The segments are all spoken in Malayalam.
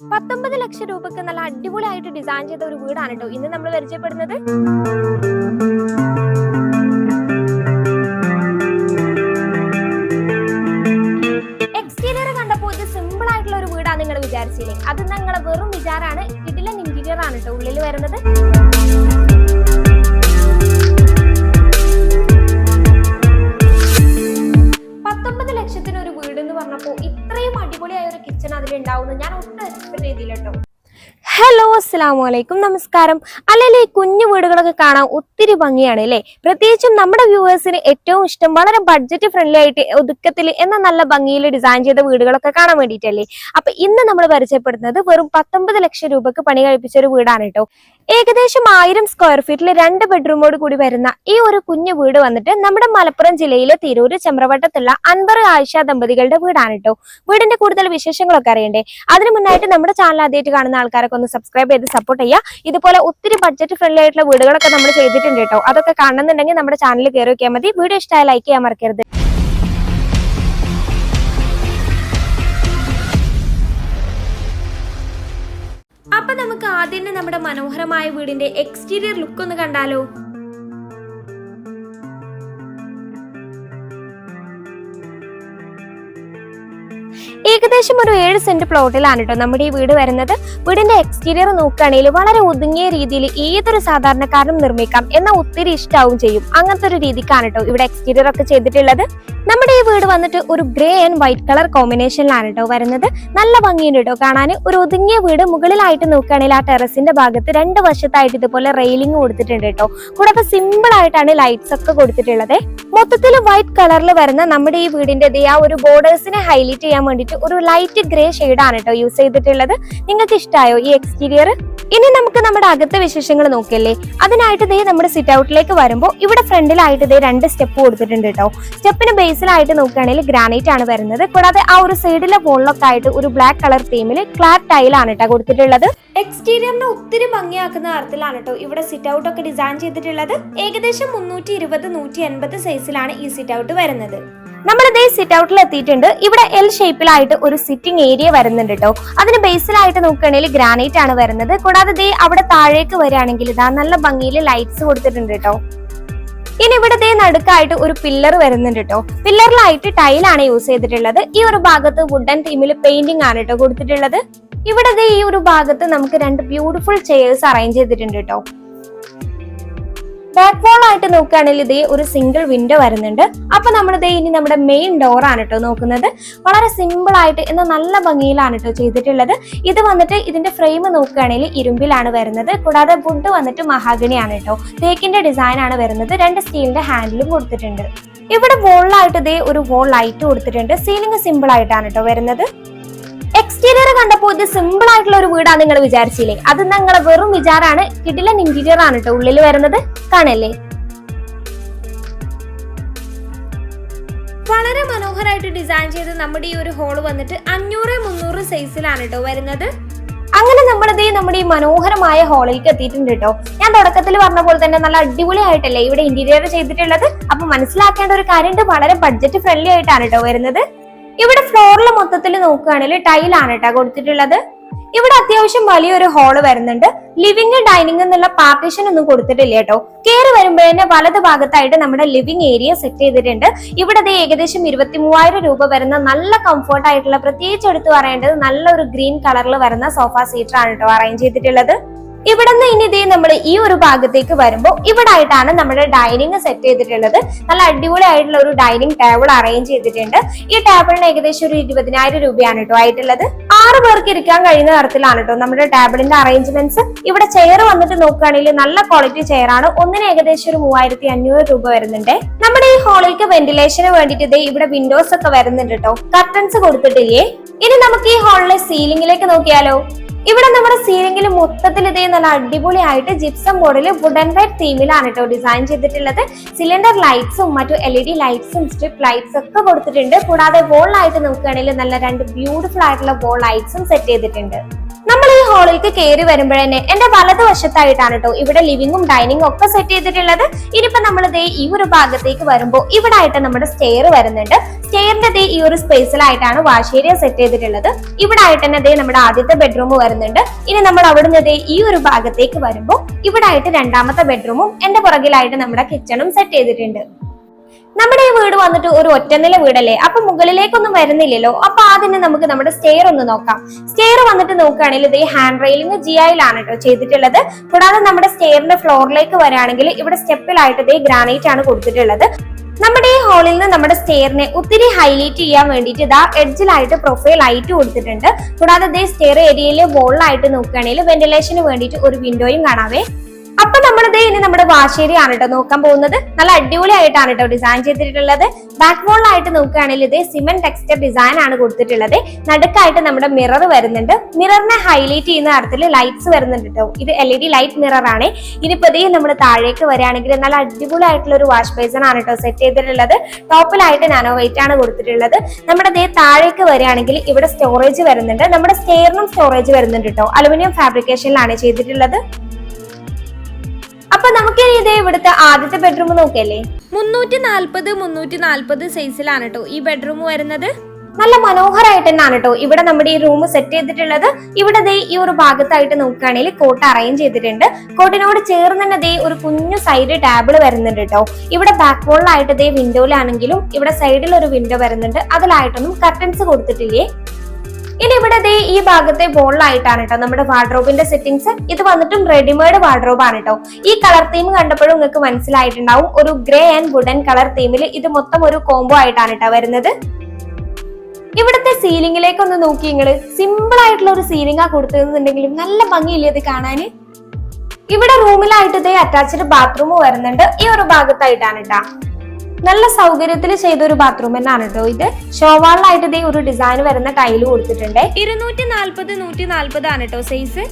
പത്തൊമ്പത് ലക്ഷം രൂപക്ക് നല്ല അടിപൊളിയായിട്ട് ഡിസൈൻ ചെയ്ത ഒരു വീടാണ് കേട്ടോ ഇന്ന് നമ്മൾ പരിചയപ്പെടുന്നത് എക്സ്റ്റീരിയർ കണ്ടപ്പോൾ സിമ്പിൾ ആയിട്ടുള്ള ഒരു വീടാണ് നിങ്ങൾ വിചാരിച്ചില്ലേ? അത് നിങ്ങളെ വെറും വിചാരാണ്. ഇതിലെ ഇന്റീരിയർ ആണ് കേട്ടോ ഉള്ളിൽ വരുന്നത്. ഹലോ അലൈക്കും നമസ്കാരം. അല്ലല്ലേ കുഞ്ഞു വീടുകളൊക്കെ കാണാൻ ഒത്തിരി ഭംഗിയാണ് അല്ലേ? പ്രത്യേകിച്ചും നമ്മുടെ വ്യൂവേഴ്സിന് ഏറ്റവും ഇഷ്ടം വളരെ ബഡ്ജറ്റ് ഫ്രണ്ട്ലി ആയിട്ട് ഒതുക്കത്തിൽ എന്ന നല്ല ഭംഗിയിൽ ഡിസൈൻ ചെയ്ത വീടുകളൊക്കെ കാണാൻ വേണ്ടിയിട്ടല്ലേ? അപ്പൊ ഇന്ന് നമ്മൾ പരിചയപ്പെടുന്നത് വെറും പത്തൊമ്പത് ലക്ഷം രൂപക്ക് പണി കഴിപ്പിച്ച ഒരു വീടാണ് കേട്ടോ. ഏകദേശം ആയിരം സ്ക്വയർ ഫീറ്റിൽ രണ്ട് ബെഡ്റൂമോട് കൂടി വരുന്ന ഈ ഒരു കുഞ്ഞു വീട് വന്നിട്ട് നമ്മുടെ മലപ്പുറം ജില്ലയിലെ തിരൂര് ചമ്രവട്ടത്തുള്ള അൻവർ ആയിഷ ദമ്പതികളുടെ വീടാണ് കേട്ടോ വീടിന്റെ കൂടുതൽ വിശേഷങ്ങളൊക്കെ അറിയണ്ടേ? അതിന് മുന്നായിട്ട് നമ്മുടെ ചാനൽ ആദ്യമായിട്ട് കാണുന്ന ആൾക്കാരൊക്കെ ഒന്ന് സബ്സ്ക്രൈബ് ചെയ്ത് സപ്പോർട്ട് ചെയ്യുക. ഇതുപോലെ ഒത്തിരി ബഡ്ജറ്റ് ഫ്രണ്ട്ലി ആയിട്ടുള്ള വീടുകളൊക്കെ നമ്മൾ ചെയ്തിട്ടുണ്ട് കേട്ടോ അതൊക്കെ കാണുന്നുണ്ടെങ്കിൽ നമ്മുടെ ചാനൽ കയറി നോക്കിയാൽ മതി. വീഡിയോ ഇഷ്ടമായ ലൈക്ക് ചെയ്യാൻ മറക്കരുത്. അപ്പൊ നമുക്ക് ആദ്യം തന്നെ നമ്മുടെ മനോഹരമായ വീടിന്റെ എക്സ്റ്റീരിയർ ലുക്ക് ഒന്ന് കണ്ടാലോ? ഏകദേശം ഒരു ഏഴ് സെന്റ് പ്ലോട്ടിലാണ് കേട്ടോ നമ്മുടെ ഈ വീട് വരുന്നത്. വീടിന്റെ എക്സ്റ്റീരിയർ നോക്കുകയാണെങ്കിൽ വളരെ ഒതുങ്ങിയ രീതിയിൽ ഏതൊരു സാധാരണക്കാരനും നിർമ്മിക്കാം. എന്നാൽ ഒത്തിരി ഇഷ്ടാവും ചെയ്യും. അങ്ങനത്തെ ഒരു രീതിക്കാണ് കേട്ടോ ഇവിടെ എക്സ്റ്റീരിയർ ഒക്കെ ചെയ്തിട്ടുള്ളത്. വീട് വന്നിട്ട് ഒരു ഗ്രേ ആൻഡ് വൈറ്റ് കളർ കോമ്പിനേഷനിലാണ് കേട്ടോ വരുന്നത്. നല്ല ഭംഗിയുണ്ട് കേട്ടോ കാണാൻ ഒരു ഒതുങ്ങിയ വീട് മുകളിലായിട്ട് നോക്കുകയാണെങ്കിൽ ആ ടെറസിന്റെ ഭാഗത്ത് രണ്ട് വശത്തായിട്ട് ഇതുപോലെ റെയിലിംഗ് കൊടുത്തിട്ടുണ്ട് കേട്ടോ കൂടാതെ സിമ്പിൾ ആയിട്ടാണ് ലൈറ്റ്സ് ഒക്കെ കൊടുത്തിട്ടുള്ളത്. മൊത്തത്തിൽ വൈറ്റ് കളറിൽ വരുന്ന നമ്മുടെ ഈ വീടിന്റെ ആ ഒരു ബോർഡേഴ്സിനെ ഹൈലൈറ്റ് ചെയ്യാൻ വേണ്ടിയിട്ട് ഒരു ലൈറ്റ് ഗ്രേ ആണ് കേട്ടോ യൂസ് ചെയ്തിട്ടുള്ളത്. നിങ്ങൾക്ക് ഇഷ്ടമായോ ഈ എക്സ്റ്റീരിയർ ഇനി നമുക്ക് നമ്മുടെ അകത്തെ വിശേഷങ്ങൾ നോക്കിയല്ലേ? അതിനായിട്ട് ദേ നമ്മുടെ സിറ്റ് ഔട്ടിലേക്ക് വരുമ്പോൾ ഇവിടെ ഫ്രണ്ടിലായിട്ട് ദേ രണ്ട് സ്റ്റെപ്പ് കൊടുത്തിട്ടുണ്ട് കേട്ടോ സ്റ്റെപ്പിന് ബേസിലായിട്ട് നോക്കുകയാണെങ്കിൽ ഗ്രാനൈറ്റ് ആണ് വരുന്നത്. കൂടാതെ ആ ഒരു സൈഡിലെ വോളിലൊക്കെ ആയിട്ട് ഒരു ബ്ലാക്ക് കളർ തീമിൽ ക്ലാറ്റ് ടൈലാണ് കേട്ടോ കൊടുത്തിട്ടുള്ളത്. എക്സ്റ്റീരിയറിനെ ഒത്തിരി ഭംഗിയാക്കുന്ന തരത്തിലാണ് കേട്ടോ ഇവിടെ സിറ്റ് ഔട്ട് ഒക്കെ ഡിസൈൻ ചെയ്തിട്ടുള്ളത്. ഏകദേശം മുന്നൂറ്റി ഇരുപത് നൂറ്റി എൺപത് സൈസിലാണ് ഈ സിറ്റ് ഔട്ട് വരുന്നത്. നമ്മൾ ഇതേ സിറ്റ് ഔട്ടിൽ എത്തിയിട്ടുണ്ട്. ഇവിടെ എൽ ഷേപ്പിലായിട്ട് ഒരു സിറ്റിംഗ് ഏരിയ വരുന്നുണ്ട് കേട്ടോ അതിന് ബേസിലായിട്ട് നോക്കുകയാണെങ്കിൽ ഗ്രാനൈറ്റ് ആണ് വരുന്നത്. കൂടാതെ ദേ അവിടെ താഴേക്ക് വരികയാണെങ്കിൽ ഇതാ നല്ല ഭംഗിയിൽ ലൈറ്റ്സ് കൊടുത്തിട്ടുണ്ട് കേട്ടോ ഇനി ഇവിടെ ദേ നടുക്കായിട്ട് ഒരു പില്ലർ വരുന്നുണ്ട് കേട്ടോ പില്ലറിലായിട്ട് ടൈലാണ് യൂസ് ചെയ്തിട്ടുള്ളത്. ഈ ഒരു ഭാഗത്ത് വുഡൻ തീമിൽ പെയിന്റിംഗ് ആണ് കേട്ടോ കൊടുത്തിട്ടുള്ളത്. ഇവിടെ ഈ ഒരു ഭാഗത്ത് നമുക്ക് രണ്ട് ബ്യൂട്ടിഫുൾ ചെയേഴ്സ് അറേഞ്ച് ചെയ്തിട്ടുണ്ട് കേട്ടോ ബാക്ക് വോൾ ആയിട്ട് നോക്കുകയാണെങ്കിൽ ഇതേ ഒരു സിംഗിൾ വിൻഡോ വരുന്നുണ്ട്. അപ്പൊ നമ്മൾ ഇതേ ഇനി നമ്മുടെ മെയിൻ ഡോർ ആണ് കേട്ടോ നോക്കുന്നത്. വളരെ സിമ്പിൾ ആയിട്ട് എന്നാൽ നല്ല ഭംഗിയിലാണ് കേട്ടോ ചെയ്തിട്ടുള്ളത്. ഇത് വന്നിട്ട് ഇതിന്റെ ഫ്രെയിം നോക്കുകയാണെങ്കിൽ ഇരുമ്പിലാണ് വരുന്നത്. കൂടാതെ വുഡ് വന്നിട്ട് മഹാഗണിയാണ് കേട്ടോ തേക്കിന്റെ ഡിസൈൻ ആണ് വരുന്നത്. രണ്ട് സ്റ്റീലിന്റെ ഹാൻഡിലും കൊടുത്തിട്ടുണ്ട്. ഇവിടെ വോളിലായിട്ട് ഇതേ ഒരു വോൾ ലൈറ്റ് കൊടുത്തിട്ടുണ്ട്. സീലിംഗ് സിമ്പിൾ ആയിട്ടാണ് കേട്ടോ വരുന്നത്. എക്സ്റ്റീരിയർ കണ്ടപ്പോൾ ഇത് സിമ്പിൾ ആയിട്ടുള്ള ഒരു വീടാണ് നിങ്ങൾ വിചാരിച്ചില്ലേ? അത് നിങ്ങളെ വെറും വിചാരാണ്. കിടിലൻ ഇന്റീരിയർ ആണ് കേട്ടോ ഉള്ളിൽ വരുന്നത്. കാണല്ലേ? വളരെ മനോഹരമായിട്ട് ഡിസൈൻ ചെയ്ത് നമ്മുടെ ഈ ഒരു ഹോൾ വന്നിട്ട് അഞ്ഞൂറ് മുന്നൂറ് സൈസിലാണ് കേട്ടോ വരുന്നത്. അങ്ങനെ നമ്മളിതേ നമ്മുടെ ഈ മനോഹരമായ ഹോളിലേക്ക് എത്തിയിട്ടുണ്ട് കേട്ടോ ഞാൻ തുടക്കത്തിൽ പറഞ്ഞ പോലെ തന്നെ നല്ല അടിപൊളിയായിട്ടല്ലേ ഇവിടെ ഇന്റീരിയർ ചെയ്തിട്ടുള്ളത്? അപ്പൊ മനസ്സിലാക്കേണ്ട ഒരു കാര്യമുണ്ട് വളരെ ബഡ്ജറ്റ് ഫ്രണ്ട്ലി ആയിട്ടാണ് കേട്ടോ വരുന്നത്. ഇവിടെ ഫ്ലോറിൽ മൊത്തത്തിൽ നോക്കുകയാണെങ്കിൽ ടൈലാണ് കേട്ടോ കൊടുത്തിട്ടുള്ളത്. ഇവിടെ അത്യാവശ്യം വലിയൊരു ഹാൾ വരുന്നുണ്ട്. ലിവിംഗ് ഡൈനിങ് എന്നുള്ള പാർട്ടീഷൻ ഒന്നും കൊടുത്തിട്ടില്ല കേട്ടോ കയറി വരുമ്പോഴേ വലത് ഭാഗത്തായിട്ട് നമ്മുടെ ലിവിംഗ് ഏരിയ സെറ്റ് ചെയ്തിട്ടുണ്ട്. ഇവിടെ ഏകദേശം ഇരുപത്തി മൂവായിരം രൂപ വരുന്ന നല്ല കംഫർട്ട് ആയിട്ടുള്ള പ്രത്യേകിച്ച് എടുത്തു പറയേണ്ടത് നല്ലൊരു ഗ്രീൻ കളറിൽ വരുന്ന സോഫ സീറ്റർ ആണ് കേട്ടോ അറേഞ്ച് ചെയ്തിട്ടുള്ളത്. ഇവിടെ നിന്ന് ഇനി ഇതേ നമ്മൾ ഈ ഒരു ഭാഗത്തേക്ക് വരുമ്പോൾ ഇവിടെ ആയിട്ടാണ് നമ്മുടെ ഡൈനിങ് സെറ്റ് ചെയ്തിട്ടുള്ളത്. നല്ല അടിപൊളി ആയിട്ടുള്ള ഒരു ഡൈനിങ് ടേബിൾ അറേഞ്ച് ചെയ്തിട്ടുണ്ട്. ഈ ടേബിളിന് ഏകദേശം ഒരു ഇരുപതിനായിരം രൂപയാണ് കേട്ടോ ആയിട്ടുള്ളത്. ആറ് പേർക്ക് ഇരിക്കാൻ കഴിയുന്ന തരത്തിലാണ് കേട്ടോ നമ്മുടെ ടേബിളിന്റെ അറേഞ്ച്മെന്റ്സ് ഇവിടെ ചെയർ വന്നിട്ട് നോക്കുകയാണെങ്കിൽ നല്ല ക്വാളിറ്റി ചെയർ ആണ്. ഒന്നിന് ഏകദേശം ഒരു മൂവായിരത്തി അഞ്ഞൂറ് രൂപ വരുന്നുണ്ട്. നമ്മുടെ ഈ ഹാളിലേക്ക് വെന്റിലേഷന് വേണ്ടിയിട്ട് ഇതേ ഇവിടെ വിൻഡോസ് ഒക്കെ വരുന്നുണ്ട് കേട്ടോ കർട്ടൻസ് കൊടുത്തിട്ടില്ലേ? ഇനി നമുക്ക് ഈ ഹാളിലെ സീലിംഗിലേക്ക് നോക്കിയാലോ? ഇവിടെ നമ്മുടെ സീലിംഗിൽ മൊത്തത്തിൽ ഇതേ നല്ല അടിപൊളിയായിട്ട് ജിപ്സം ബോർഡിൽ വുഡൻ വൈറ്റ് തീമിലാണ് കേട്ടോ ഡിസൈൻ ചെയ്തിട്ടുള്ളത്. സിലിണ്ടർ ലൈറ്റ്സും മറ്റു എൽ ഇ ഡി ലൈറ്റ്സും സ്ട്രിപ്പ് ലൈറ്റ്സ് ഒക്കെ കൊടുത്തിട്ടുണ്ട്. കൂടാതെ വോൾ ആയിട്ട് നോക്കുകയാണെങ്കിൽ നല്ല രണ്ട് ബ്യൂട്ടിഫുൾ ആയിട്ടുള്ള വോൾ ലൈറ്റ്സും സെറ്റ് ചെയ്തിട്ടുണ്ട്. ഹാളിലേക്ക് കയറി വരുമ്പോഴന്നെ എന്റെ വലതുവശത്തായിട്ടാണ് കേട്ടോ ഇവിടെ ലിവിങ്ങും ഡൈനിങ്ങും ഒക്കെ സെറ്റ് ചെയ്തിട്ടുള്ളത്. ഇനിയിപ്പോ നമ്മൾ ദേ ഈ ഒരു ഭാഗത്തേക്ക് വരുമ്പോൾ ഇവിടെ ആയിട്ട് നമ്മുടെ സ്റ്റെയർ വരുന്നുണ്ട്. സ്റ്റെയറിന്റെ ദേ ഈ ഒരു സ്പേസിലായിട്ടാണ് വാഷ് ഏരിയ സെറ്റ് ചെയ്തിട്ടുള്ളത്. ഇവിടെ ആയിട്ട് തന്നെ ദേ നമ്മുടെ ആദ്യത്തെ ബെഡ്റൂം വരുന്നുണ്ട്. ഇനി നമ്മൾ അവിടുന്ന് ദേ ഈ ഒരു ഭാഗത്തേക്ക് വരുമ്പോൾ ഇവിടെ ആയിട്ട് രണ്ടാമത്തെ ബെഡ്റൂമും എന്റെ പുറകിലായിട്ട് നമ്മുടെ കിച്ചണും സെറ്റ് ചെയ്തിട്ടുണ്ട്. നമ്മുടെ ഈ വീട് വന്നിട്ട് ഒരു ഒറ്റനില വീടല്ലേ? അപ്പൊ മുകളിലേക്കൊന്നും വരുന്നില്ലല്ലോ. അപ്പൊ ആദ്യം നമുക്ക് നമ്മുടെ സ്റ്റെയർ ഒന്ന് നോക്കാം. സ്റ്റെയർ വന്നിട്ട് നോക്കുകയാണെങ്കിൽ ഇത് ഈ ഹാൻഡ് റെയിലിംഗ് ജി ആയിലാണ് കേട്ടോ ചെയ്തിട്ടുള്ളത്. കൂടാതെ നമ്മുടെ സ്റ്റെയറിന്റെ ഫ്ലോറിലേക്ക് വരാണെങ്കിൽ ഇവിടെ സ്റ്റെപ്പിലായിട്ട് ഇതേ ഗ്രാനൈറ്റ് ആണ് കൊടുത്തിട്ടുള്ളത്. നമ്മുടെ ഈ ഹോളിൽ നിന്ന് നമ്മുടെ സ്റ്റെയറിനെ ഒത്തിരി ഹൈലൈറ്റ് ചെയ്യാൻ വേണ്ടിയിട്ട് ഇതാ എഡ്ജിലായിട്ട് പ്രൊഫൈൽ ലൈറ്റ് കൊടുത്തിട്ടുണ്ട്. കൂടാതെ ഇതേ സ്റ്റെയർ ഏരിയയിലെ വോളിലായിട്ട് നോക്കുകയാണെങ്കിൽ വെന്റിലേഷന് വേണ്ടിയിട്ട് ഒരു വിൻഡോയും കാണാവേ. അപ്പൊ നമ്മളിത് ഇനി നമ്മുടെ വാശേരിയാണ് കേട്ടോ നോക്കാൻ പോകുന്നത്. നല്ല അടിപൊളിയായിട്ടാണ് കേട്ടോ ഡിസൈൻ ചെയ്തിട്ടുള്ളത്. ബാക്ക് വോളിലായിട്ട് നോക്കുകയാണെങ്കിൽ ഇത് സിമെന്റ് ടെക്സ്റ്റർ ഡിസൈൻ ആണ് കൊടുത്തിട്ടുള്ളത്. നടുക്കായിട്ട് നമ്മുടെ മിറർ വരുന്നുണ്ട്. മിററിനെ ഹൈലൈറ്റ് ചെയ്യുന്ന തരത്തിൽ ലൈറ്റ്സ് വരുന്നുണ്ട് കേട്ടോ ഇത് L E D light mirror ആണ്. ഇനിയിപ്പോ ഇതേ നമ്മൾ താഴേക്ക് വരികയാണെങ്കിൽ നല്ല അടിപൊളിയായിട്ടുള്ള ഒരു വാഷ് ബേസൺ ആണ് കേട്ടോ സെറ്റ് ചെയ്തിട്ടുള്ളത്. ടോപ്പിലായിട്ട് നാനോ വൈറ്റ് ആണ് കൊടുത്തിട്ടുള്ളത്. നമ്മുടെ ഇതേ താഴേക്ക് വരികയാണെങ്കിൽ ഇവിടെ സ്റ്റോറേജ് വരുന്നുണ്ട്. നമ്മുടെ സ്റ്റെയറിനും സ്റ്റോറേജ് വരുന്നുണ്ട് കേട്ടോ അലുമിനിയം ഫാബ്രിക്കേഷനിലാണ് ചെയ്തിട്ടുള്ളത്. അപ്പൊ നമുക്ക് ഇനി ഇതേ ഇവിടുത്തെ ആദ്യത്തെ ബെഡ്റൂം നോക്കിയല്ലേ? മുന്നൂറ്റി നാൽപ്പത് മുന്നൂറ്റി നാൽപ്പത് സൈസിലാണ് കേട്ടോ ഈ ബെഡ്റൂം വരുന്നത്. നല്ല മനോഹരമായിട്ട് തന്നെയാണ് കേട്ടോ ഇവിടെ നമ്മുടെ ഈ റൂം സെറ്റ് ചെയ്തിട്ടുള്ളത്. ഇവിടെ ദേ ഈ ഒരു ഭാഗത്തായിട്ട് നോക്കുകയാണെങ്കിൽ കോട്ട് അറേഞ്ച് ചെയ്തിട്ടുണ്ട്. കോട്ടിനോട് ചേർന്ന് തന്നെ ദേ ഒരു കുഞ്ഞു സൈഡ് ടേബിൾ വരുന്നുണ്ട് കേട്ടോ ഇവിടെ ബാക്ക് വോളിലായിട്ട് ദേ വിൻഡോയിലാണെങ്കിലും ഇവിടെ സൈഡിൽ ഒരു വിൻഡോ വരുന്നുണ്ട്. അതിലായിട്ടൊന്നും കർട്ടൻസ് കൊടുത്തിട്ടില്ലേ? ഇനി ഇവിടെ ദേ ഈ ഭാഗത്തെ ബോളിലായിട്ടാണ് കേട്ടോ നമ്മുടെ വാർഡ്രോബിന്റെ സെറ്റിംഗ്സ് ഇത് വന്നിട്ടും റെഡിമെയ്ഡ് വാർഡ്രോബ് ആണ് കേട്ടോ ഈ കളർ തീം കണ്ടപ്പോഴും നിങ്ങൾക്ക് മനസ്സിലായിട്ടുണ്ടാവും. ഒരു ഗ്രേ ആൻഡ് വുഡൻ കളർ തീമിൽ ഇത് മൊത്തം ഒരു കോംബോ ആയിട്ടാണ് കേട്ടോ വരുന്നത്. ഇവിടുത്തെ സീലിംഗിലേക്ക് ഒന്ന് നോക്കി നിങ്ങൾ സിമ്പിൾ ആയിട്ടുള്ള ഒരു സീലിംഗ് ആ കൊടുത്തതെന്നുണ്ടെങ്കിലും നല്ല ഭംഗിയില്ലേ ഇത് കാണാന്? ഇവിടെ റൂമിലായിട്ട് ഇതേ അറ്റാച്ച്ഡ് ബാത്റൂം വരുന്നുണ്ട്. ഈ ഒരു ഭാഗത്തായിട്ടാണ് കേട്ടാ നല്ല സൗകര്യത്തിൽ ചെയ്ത ഒരു ബാത്റൂം തന്നെയാണ് കേട്ടോ ഇത്. ഷോവാളിലായിട്ട് ഇതേ ഒരു ഡിസൈൻ വരുന്ന ടൈൽ കൊടുത്തിട്ടുണ്ട്. ഇരുന്നൂറ്റി നാല്പത് നൂറ്റി നാല്പത് ആണ് കേട്ടോ സൈസ്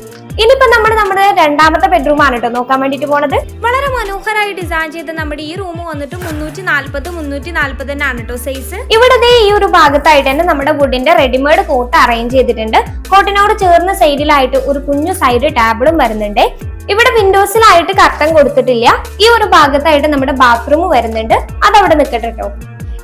ഇനിയിപ്പോ നമ്മുടെ നമ്മുടെ രണ്ടാമത്തെ ബെഡ്റൂം ആണ് കേട്ടോ നോക്കാൻ വേണ്ടിട്ട് പോണത്. വളരെ മനോഹരമായി ഡിസൈൻ ചെയ്ത നമ്മുടെ ഈ റൂം വന്നിട്ട് മുന്നൂറ്റി നാല്പത് മുന്നൂറ്റി നാൽപ്പത് തന്നെയാണ് കേട്ടോ സൈസ് ഇവിടെ ഈ ഒരു ഭാഗത്തായിട്ട് തന്നെ നമ്മുടെ വുഡിന്റെ റെഡിമെയ്ഡ് കോട്ട് അറേഞ്ച് ചെയ്തിട്ടുണ്ട്. കോട്ടിനോട് ചേർന്ന സൈഡിലായിട്ട് ഒരു കുഞ്ഞു സൈഡ് ടാബിളും വരുന്നുണ്ട്. ഇവിടെ വിൻഡോസിലായിട്ട് കർട്ടൻ കൊടുത്തിട്ടില്ല. ഈ ഒരു ഭാഗത്തായിട്ട് നമ്മുടെ ബാത്റൂം വരുന്നുണ്ട്. അതവിടെ നിൽക്കട്ടെ കേട്ടോ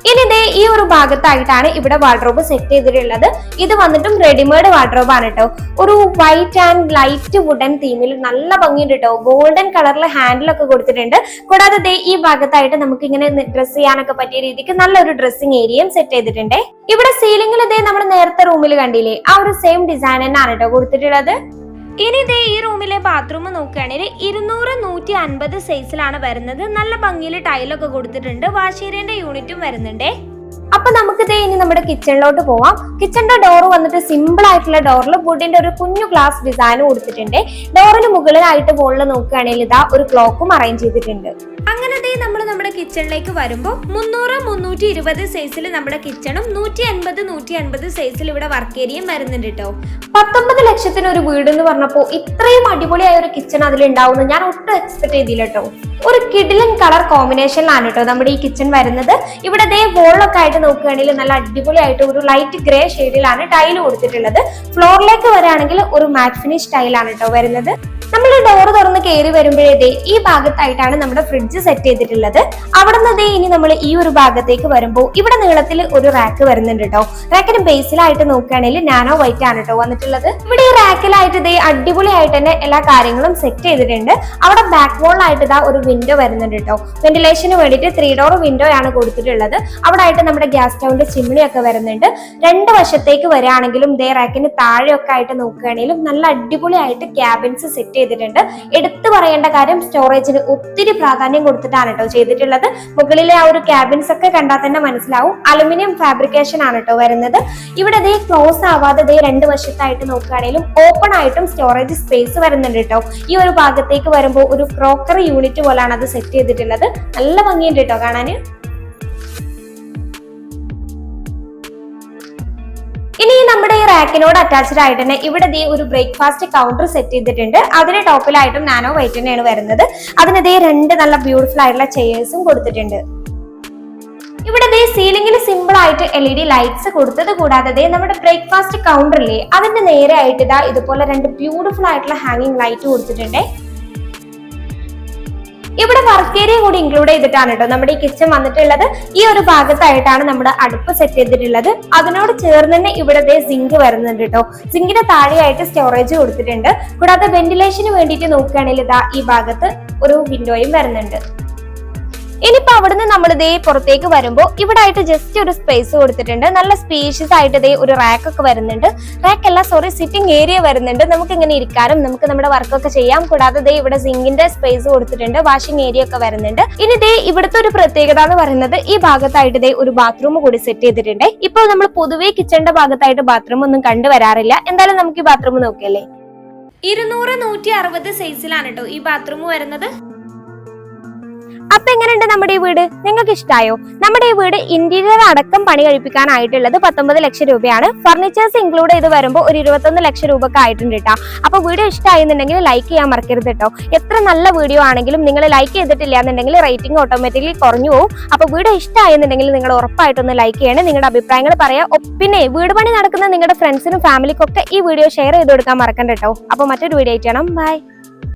ഇനി ദേ ഈ ഒരു ഭാഗത്തായിട്ടാണ് ഇവിടെ വാർഡ്രോബ് സെറ്റ് ചെയ്തിട്ടുള്ളത്. ഇത് വന്നിട്ടും റെഡിമെയ്ഡ് വാർഡ്രോബ് ആണ് കേട്ടോ ഒരു വൈറ്റ് ആൻഡ് ലൈറ്റ് വുഡൻ തീമിൽ നല്ല ഭംഗിയുണ്ട് കേട്ടോ ഗോൾഡൻ കളറിൽ ഹാൻഡിലൊക്കെ കൊടുത്തിട്ടുണ്ട്. കൂടാതെ ദേ ഈ ഭാഗത്തായിട്ട് നമുക്ക് ഇങ്ങനെ ഡ്രസ് ചെയ്യാനൊക്കെ പറ്റിയ രീതിക്ക് നല്ലൊരു ഡ്രസ്സിംഗ് ഏരിയയും സെറ്റ് ചെയ്തിട്ടുണ്ട്. ഇവിടെ സീലിംഗിൽ ഇതേ നമ്മൾ നേരത്തെ റൂമിൽ കണ്ടില്ലേ? ആ ഒരു സെയിം ഡിസൈൻ തന്നെയാണ് കേട്ടോ കൊടുത്തിട്ടുള്ളത്. ഇനി ഇതേ ഈ റൂമിലെ ബാത്റൂം നോക്കുകയാണെങ്കിൽ ഇരുന്നൂറ് നൂറ്റി അൻപത് സൈസിലാണ് വരുന്നത്. നല്ല ഭംഗിയിൽ ടൈലൊക്കെ കൊടുത്തിട്ടുണ്ട്. വാഷേരിയന്റെ യൂണിറ്റും വരുന്നുണ്ടേ. അപ്പൊ നമുക്ക് ദേ ഇനി നമ്മുടെ കിച്ചണിലോട്ട് പോവാം. കിച്ചണിന്റെ ഡോർ വന്നിട്ട് സിമ്പിൾ ആയിട്ടുള്ള ഡോറിൽ വുഡിന്റെ ഒരു കുഞ്ഞു ഗ്ലാസ് ഡിസൈൻ കൊടുത്തിട്ടുണ്ട്. ഡോറിന് മുകളിലായിട്ട് മുകളിൽ നോക്കുകയാണെങ്കിൽ ഇതാ ഒരു ക്ലോക്കും അറേഞ്ച് ചെയ്തിട്ടുണ്ട്. അങ്ങനെ ദേ നമ്മൾ നമ്മുടെ കിച്ചണിലേക്ക് വരുമ്പോൾ മുന്നൂറ് മുന്നൂറ്റി ഇരുപത് സൈസിൽ നമ്മുടെ കിച്ചണും നൂറ്റി അൻപത് നൂറ്റി അൻപത് സൈസിൽ ഇവിടെ വർക്ക് ഏരിയയും വരുന്നുണ്ട് കേട്ടോ പത്തൊമ്പത് ലക്ഷത്തിന് ഒരു വീട് എന്ന് പറഞ്ഞപ്പോ ഇത്രയും അടിപൊളിയായ ഒരു കിച്ചൺ അതിൽ ഉണ്ടാവുമെന്ന് ഞാൻ ഒട്ടും എക്സ്പെക്ട് ചെയ്തില്ല കേട്ടോ ഒരു കിഡിലൻ കളർ കോമ്പിനേഷനിലാണ് കേട്ടോ നമ്മുടെ ഈ കിച്ചൺ വരുന്നത്. ഇവിടെ ദേ വോളൊക്കെ ആയിട്ട് നോക്കുകയാണെങ്കിൽ നല്ല അടിപൊളിയായിട്ട് ഒരു ലൈറ്റ് ഗ്രേ ഷെയ്ഡിലാണ് ടൈൽ കൊടുത്തിട്ടുള്ളത്. ഫ്ലോറിലേക്ക് വരാണെങ്കിൽ ഒരു മാറ്റ് ഫിനിഷ് ടൈലാണ് കേട്ടോ വരുന്നത്. നമ്മൾ ഡോർ തുറന്ന് കയറി വരുമ്പോഴേ ഈ ഭാഗത്തായിട്ടാണ് നമ്മുടെ ഫ്രിഡ്ജ് സെറ്റ് ചെയ്തിട്ടുള്ളത്. അവിടെ നിന്ന് ദേ ഇനി നമ്മൾ ഈ ഒരു ഭാഗത്തേക്ക് വരുമ്പോൾ ഇവിടെ നീളത്തിൽ ഒരു റാക്ക് വരുന്നുണ്ട് കേട്ടോ റാക്കിന് ബേസിലായിട്ട് നോക്കുകയാണെങ്കിൽ നാനോ വൈറ്റ് ആണ് കേട്ടോ വന്നിട്ടുള്ളത്. ഇവിടെ ഈ റാക്കിലായിട്ട് ഇതേ അടിപൊളിയായിട്ട് തന്നെ എല്ലാ കാര്യങ്ങളും സെറ്റ് ചെയ്തിട്ടുണ്ട്. അവിടെ ബാക്ക് വോളിലായിട്ട് ഇതാ ഒരു വിൻഡോ വരുന്നുണ്ട് കേട്ടോ വെന്റിലേഷന് വേണ്ടിയിട്ട് ത്രീ ഡോർ വിൻഡോ ആണ് കൊടുത്തിട്ടുള്ളത്. അവിടെ ആയിട്ട് നമ്മുടെ ഗ്യാസ് സ്റ്റൗവിന്റെ ചിമ്മിണി ഒക്കെ വരുന്നുണ്ട്. രണ്ട് വശത്തേക്ക് വരികയാണെങ്കിലും ഇതേ റാക്കിന് താഴെയൊക്കെ ആയിട്ട് നോക്കുകയാണെങ്കിലും നല്ല അടിപൊളിയായിട്ട് ക്യാബിൻസ് സെറ്റ് ചെയ്തിട്ടുണ്ട്. എടുത്തു പറയേണ്ട കാര്യം സ്റ്റോറേജിന് ഒത്തിരി പ്രാധാന്യം കൊടുത്തിട്ടാണ് കേട്ടോ ചെയ്തിട്ടുള്ളത്. മുകളിലെ ആ ഒരു ക്യാബിൻസ് ഒക്കെ കണ്ടാൽ തന്നെ മനസ്സിലാവും. അലുമിനിയം ഫാബ്രിക്കേഷൻ ആണ് കേട്ടോ വരുന്നത്. ഇവിടെ ദേ ക്ലോസ് ആവാതെ ദേ രണ്ട് വശത്തായിട്ട് നോക്കുകയാണെങ്കിലും ഓപ്പൺ ആയിട്ടും സ്റ്റോറേജ് സ്പേസ് വരുന്നുണ്ട് കേട്ടോ. ഈ ഒരു ഭാഗത്തേക്ക് വരുമ്പോൾ ഒരു ക്രോക്കറി യൂണിറ്റ് പോലാണ് അത് സെറ്റ് ചെയ്തിട്ടുള്ളത്. നല്ല ഭംഗിയുണ്ട് കേട്ടോ കാണാന് റാക്കിനോട് അറ്റാച്ച്ഡ് ആയിട്ട് തന്നെ ഇവിടെ ദേ ഒരു ബ്രേക്ക്ഫാസ്റ്റ് കൗണ്ടർ സെറ്റ് ചെയ്തിട്ടുണ്ട്. അതിന് ടോപ്പിലായിട്ടും നാനോ വൈറ്റ് തന്നെയാണ് വരുന്നത്. അതിന് ദേ രണ്ട് നല്ല ബ്യൂട്ടിഫുൾ ആയിട്ടുള്ള ചെയേഴ്സും കൊടുത്തിട്ടുണ്ട്. ഇവിടെ ദേ സീലിംഗിൽ സിമ്പിൾ ആയിട്ട് എൽ ഇ ഡി ലൈറ്റ്സ് കൊടുത്തത് കൂടാതെ ദേ നമ്മുടെ ബ്രേക്ക്ഫാസ്റ്റ് കൗണ്ടറില്ലേ അതിന്റെ നേരെ ആയിട്ട് ഇതാ ഇതുപോലെ രണ്ട് ബ്യൂട്ടിഫുൾ ആയിട്ടുള്ള ഹാങ്ങിങ് ലൈറ്റ് കൊടുത്തിട്ടുണ്ട്. ഇവിടെ വർക്ക് ഏരിയ കൂടി ഇൻക്ലൂഡ് ചെയ്തിട്ടാണ് കേട്ടോ നമ്മുടെ ഈ കിച്ചൺ വന്നിട്ടുള്ളത്. ഈ ഒരു ഭാഗത്തായിട്ടാണ് നമ്മുടെ അടുപ്പ് സെറ്റ് ചെയ്തിട്ടുള്ളത്. അതിനോട് ചേർന്ന് തന്നെ ഇവിടെ ദേ സിങ്ക് വരുന്നുണ്ട് കേട്ടോ സിങ്കിന്റെ താഴെയായിട്ട് സ്റ്റോറേജ് കൊടുത്തിട്ടുണ്ട്. കൂടാതെ വെന്റിലേഷന് വേണ്ടിയിട്ട് നോക്കുകയാണെങ്കിൽ ഇതാ ഈ ഭാഗത്ത് ഒരു വിൻഡോയും വരുന്നുണ്ട്. ഇനിയിപ്പോ അവിടുന്ന് നമ്മൾ ഇതേ പുറത്തേക്ക് വരുമ്പോൾ ഇവിടെ ആയിട്ട് ജസ്റ്റ് ഒരു സ്പേസ് കൊടുത്തിട്ടുണ്ട്. നല്ല സ്പേഷ്യസ് ആയിട്ട് ഇതേ ഒരു റാക്ക് ഒക്കെ വരുന്നുണ്ട്. റാക്ക് അല്ല സോറി സിറ്റിംഗ് ഏരിയ വരുന്നുണ്ട്. നമുക്ക് ഇങ്ങനെ ഇരിക്കാനും നമുക്ക് നമ്മുടെ വർക്കൊക്കെ ചെയ്യാം. കൂടാതെ ഇതേ ഇവിടെ സിങ്കിന്റെ സ്പേസ് കൊടുത്തിട്ടുണ്ട്. വാഷിംഗ് ഏരിയ ഒക്കെ വരുന്നുണ്ട്. ഇനി ഇതേ ഇവിടുത്തെ ഒരു പ്രത്യേകത എന്ന് പറയുന്നത് ഈ ഭാഗത്തായിട്ട് ഇതേ ഒരു ബാത്റൂം കൂടി സെറ്റ് ചെയ്തിട്ടുണ്ട്. ഇപ്പോൾ നമ്മൾ പൊതുവേ കിച്ചന്റെ ഭാഗത്തായിട്ട് ബാത്റൂം ഒന്നും കണ്ടുവരാറില്ല എന്തായാലും നമുക്ക് ഈ ബാത്റൂം നോക്കിയല്ലേ? ഇരുന്നൂറ് നൂറ്റി അറുപത് സൈസിലാണ് കേട്ടോ ഈ ബാത്റൂം വരുന്നത്. അപ്പൊ എങ്ങനെയുണ്ട് നമ്മുടെ ഈ വീട്? നിങ്ങൾക്ക് ഇഷ്ടമായോ നമ്മുടെ ഈ വീട് ഇന്റീരിയർ അടക്കം പണി കഴിപ്പിക്കാനായിട്ടുള്ളത് പത്തൊമ്പത് ലക്ഷം രൂപയാണ്. ഫർണിച്ചേഴ്സ് ഇൻക്ലൂഡ് ചെയ്ത് വരുമ്പോൾ ഒരു ഇരുപത്തൊന്ന് ലക്ഷം രൂപ ഒക്കെ ആയിട്ടുണ്ട് കേട്ടോ അപ്പൊ വീഡിയോ ഇഷ്ടമായിരുന്നുണ്ടെങ്കിൽ ലൈക്ക് ചെയ്യാൻ മറക്കരുത് കേട്ടോ എത്ര നല്ല വീഡിയോ ആണെങ്കിലും നിങ്ങൾ ലൈക്ക് ചെയ്തിട്ടില്ല എന്നുണ്ടെങ്കിൽ റേറ്റിംഗ് ഓട്ടോമാറ്റിക്കലി കുറഞ്ഞു പോകും അപ്പൊ വീഡിയോ ഇഷ്ടമായിരുന്നുണ്ടെങ്കിൽ നിങ്ങൾ ഉറപ്പായിട്ടൊന്ന് ലൈക്ക് ചെയ്യണം. നിങ്ങളുടെ അഭിപ്രായങ്ങൾ പറയാം. പിന്നെ വീട് പണി നടക്കുന്ന നിങ്ങളുടെ ഫ്രണ്ട്സിനും ഫാമിലിക്കൊക്കെ ഈ വീഡിയോ ഷെയർ ചെയ്ത് കൊടുക്കാൻ മറക്കണ്ട കേട്ടോ അപ്പൊ മറ്റൊരു വീഡിയോ ആയിട്ട് ബൈ